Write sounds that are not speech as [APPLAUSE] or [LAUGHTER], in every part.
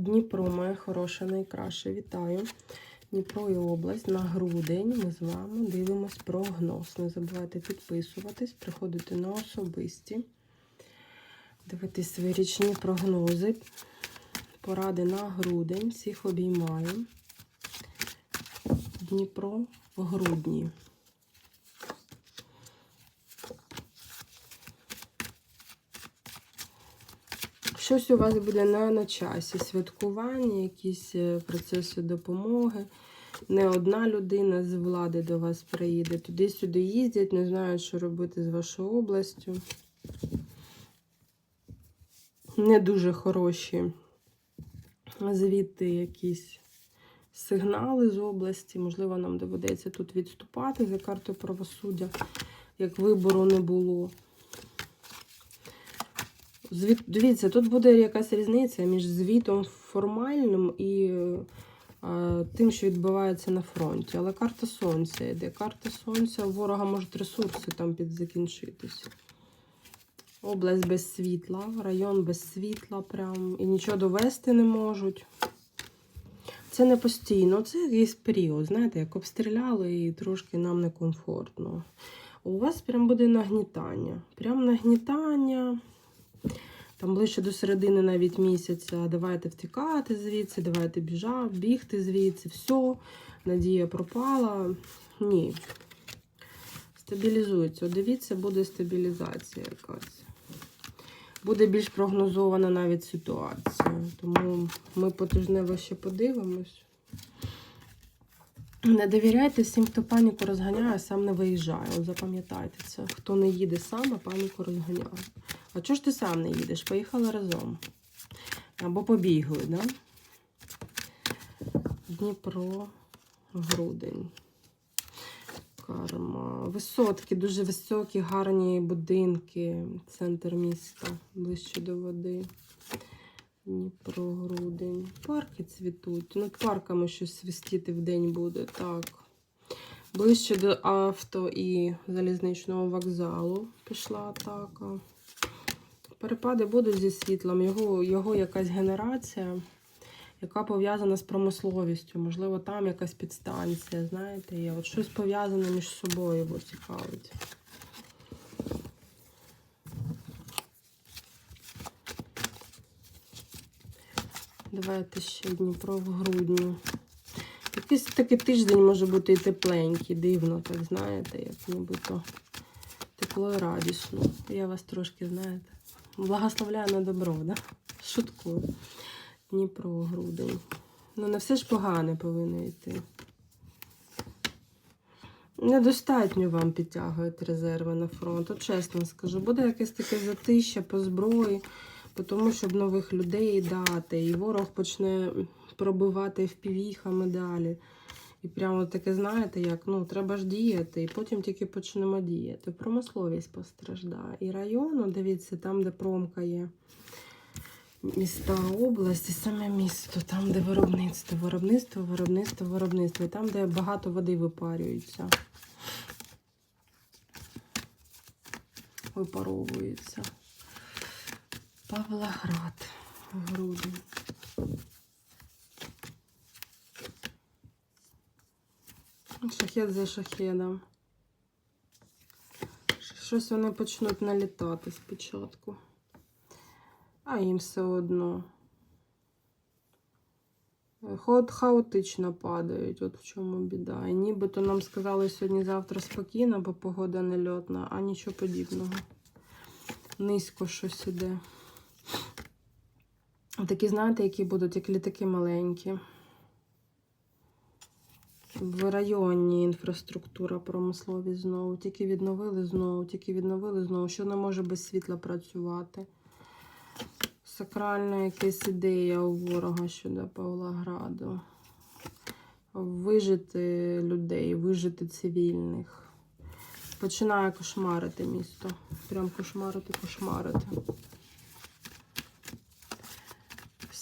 Дніпро, моя хороша, найкраще. Вітаю. Дніпро і область на грудень. Ми з вами дивимось прогноз. Не забувайте підписуватись, приходити на особисті, дивитись свої прогнози. Поради на грудень. Всіх обіймаю. Дніпро в грудні. Щось у вас буде не на часі. Святкування, якісь е, процеси допомоги. Не одна людина з влади до вас приїде. Туди-сюди їздять, не знають, що робити з вашою областю. Не дуже хороші звідти якісь сигнали з області. Можливо, нам доведеться тут відступати за картою правосуддя, як вибору не було. Звіт, дивіться, тут буде якась різниця між звітом формальним і е, тим, що відбувається на фронті. Але карта сонця йде. Карта сонця, у ворога можуть ресурси там підзакінчитись. Область без світла, район без світла, прям, і нічого довести не можуть. Це не постійно, це якийсь період, знаєте, як обстріляли і трошки нам некомфортно. У вас прям буде нагнітання. Прям нагнітання. Там ближче до середини навіть місяця. Давайте втікати звідси, давайте біжати, бігти звідси. Все, надія пропала. Ні. Стабілізується. Дивіться, буде стабілізація якась. Буде більш прогнозована навіть ситуація. Тому ми потижнево ще подивимось. Не довіряйте всім, хто паніку розганяє, а сам не виїжджає. Запам'ятайте це. Хто не їде сам, а паніку розганяє. А чого ж ти сам не їдеш? Поїхали разом. Або побігли, да? Дніпро, грудень. Карма. Висотки, дуже високі, гарні будинки. Центр міста, ближче до води. Дніпро, грудень. Парки цвітуть. Над парками щось свистіти в день буде. Так. Ближче до авто і залізничного вокзалу пішла атака. Перепади будуть зі світлом. Його, його якась генерація, яка пов'язана з промисловістю. Можливо, там якась підстанція, знаєте, є. От щось пов'язане між собою його цікавить. Давайте ще Дніпро в грудні. Якийсь такий тиждень може бути і тепленький, дивно, так знаєте, як нібито тепло і радісно. Я вас трошки, знаєте, благословляю на добро, да? Шуткую. Дніпро, грудень. Ну, не все ж погане повинно йти. Недостатньо вам підтягують резерви на фронт. От чесно скажу, буде якесь таке затища по зброї, тому, щоб нових людей дати. І ворог почне пробивати впівіхами далі. І прямо таке, знаєте, як ну, треба ж діяти, і потім тільки почнемо діяти. Промисловість постраждає. І району, дивіться, там, де промка є. Міста області, саме місто, там, де виробництво, виробництво, виробництво, виробництво. І там, де багато води випарюється. Випаровується. Павлоград. Грудень. Шахет за шахедом. Щось вони почнуть налітати спочатку. А їм все одно. От хаотично падають, от в чому біда. І нібито нам сказали сьогодні-завтра спокійно, бо погода нельотна, а нічого подібного. Низько щось іде. Такі, знаєте, які будуть, як літаки маленькі. В районі інфраструктура промисловість знову. Тільки відновили знову, тільки відновили знову. Що не може без світла працювати? Сакральна якась ідея у ворога щодо Павлограду. Вижити людей, вижити цивільних. Починає кошмарити місто. Прям кошмарити, кошмарити.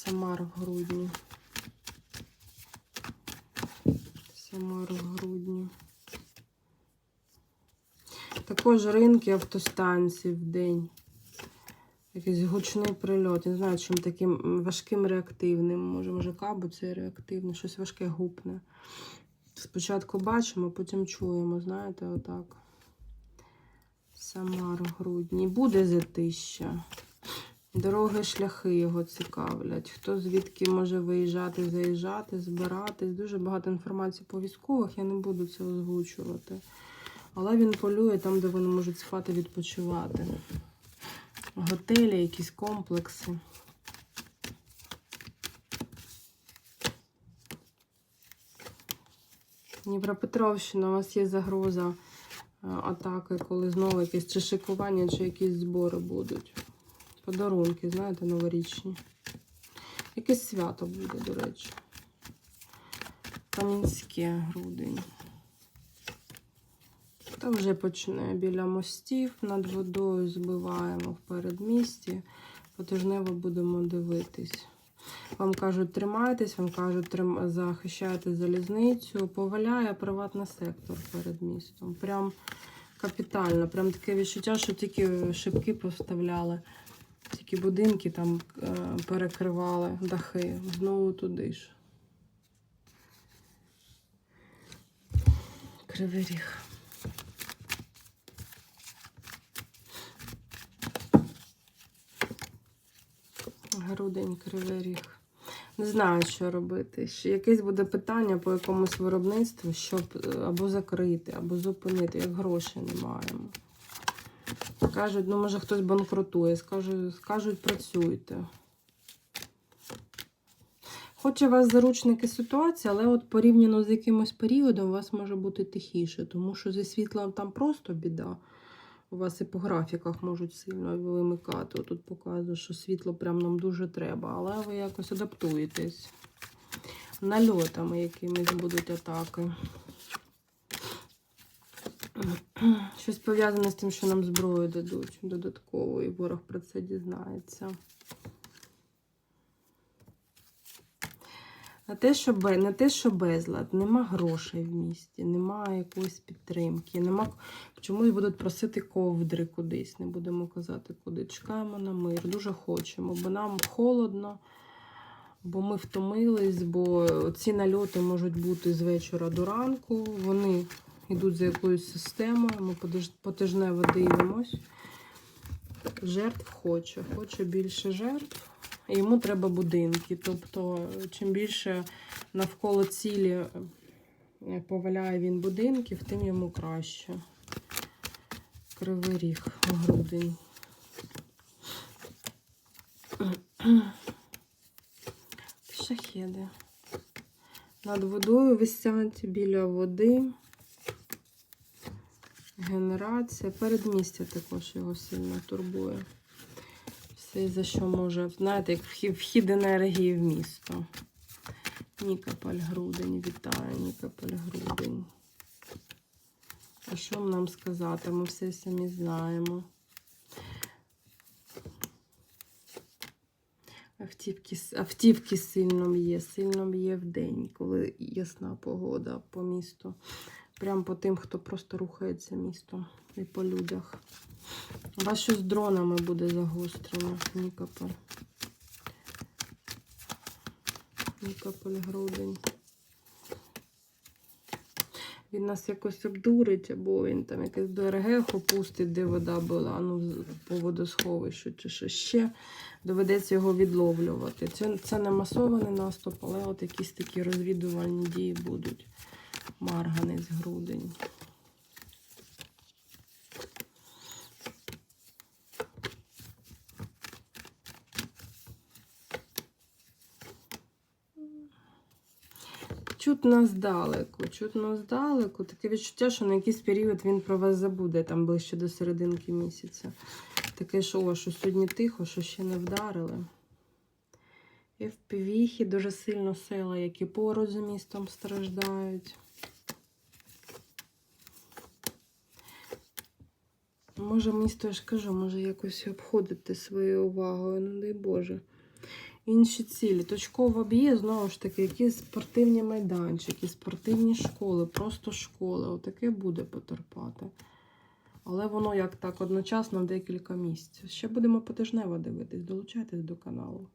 Самар в грудні. Самар в грудні. Також ринки автостанцій в день. Якийсь гучний прильот. Не знаю, чим таким важким реактивним. Може, може, кабу це реактивне, щось важке гупне. Спочатку бачимо, потім чуємо, знаєте, отак. Самар в грудні. Буде затища. Дороги, шляхи його цікавлять. Хто звідки може виїжджати, заїжджати, збиратись. Дуже багато інформації по військових, я не буду це озвучувати. Але він полює там, де вони можуть спати, відпочивати. Готелі, якісь комплекси. Дніпропетровщина, у вас є загроза е, атаки, коли знову якісь чи шикування, чи якісь збори будуть. Подарунки, знаєте, новорічні. Якесь свято буде, до речі. Кам'янське грудень. Та вже почне біля мостів над водою збиваємо в передмісті. Потижнево будемо дивитись. Вам кажуть, тримайтесь, вам кажуть, трим... захищайте залізницю. Поваляє приватний сектор перед містом. Прям капітально. Прям таке відчуття, що тільки шибки поставляли, тільки будинки там е, перекривали, дахи. Знову туди ж. Кривий ріг. Грудень, кривий ріг. Не знаю, що робити. Ще якесь буде питання по якомусь виробництву, щоб е, або закрити, або зупинити, як грошей не маємо. Кажуть, ну може хтось банкрутує, скажуть, скажуть працюйте. Хоче у вас заручники ситуації, але от порівняно з якимось періодом у вас може бути тихіше, тому що зі світлом там просто біда. У вас і по графіках можуть сильно вимикати. Тут показує, що світло прям нам дуже треба, але ви якось адаптуєтесь. Нальотами якимись будуть атаки. [CLEARS THROAT] Щось пов'язане з тим, що нам зброю дадуть додатково, і ворог про це дізнається. На те, що не те, що безлад, нема грошей в місті, нема якоїсь підтримки, нема чомусь будуть просити ковдри кудись, не будемо казати куди. Чекаємо на мир, дуже хочемо, бо нам холодно, бо ми втомились, бо ці нальоти можуть бути з вечора до ранку. Вони йдуть за якоюсь системою. Ми потижнево дивимось. Жертв хоче, хоче більше жертв. Йому треба будинки. Тобто, чим більше навколо цілі е, поваляє він будинків, тим йому краще. Кривий ріг грудень. Шахеди. Над водою висять біля води. Генерація. Передмістя також його сильно турбує. Все, за що може, знаєте, як вхід, енергії в місто. Нікополь грудень, вітаю, Нікополь грудень. А що нам сказати? Ми все самі знаємо. Автівки, автівки сильно б'є, сильно б'є в день, коли ясна погода по місту. Прям по тим, хто просто рухається містом і по людях. У вас щось з дронами буде загострено, Нікополь. Нікополь грудень. Він нас якось обдурить, або він там якесь ДРГ опустить, де вода була, ну, по водосховищу чи що ще. Доведеться його відловлювати. Це, це не масований наступ, але от якісь такі розвідувальні дії будуть. Марганець грудень. Чутно здалеку, чутно здалеку. Таке відчуття, що на якийсь період він про вас забуде, там ближче до серединки місяця. Таке, що, о, що сьогодні тихо, що ще не вдарили. І в півіхі дуже сильно села, які поруч з містом страждають. Може, мені я ж кажу, може якось обходити своєю увагою, ну дай Боже. Інші цілі. Точкова б'є, знову ж таки, якісь спортивні майданчики, спортивні школи, просто школи. Отаке буде потерпати. Але воно як так одночасно декілька місць. Ще будемо потижнево дивитись, долучайтесь до каналу.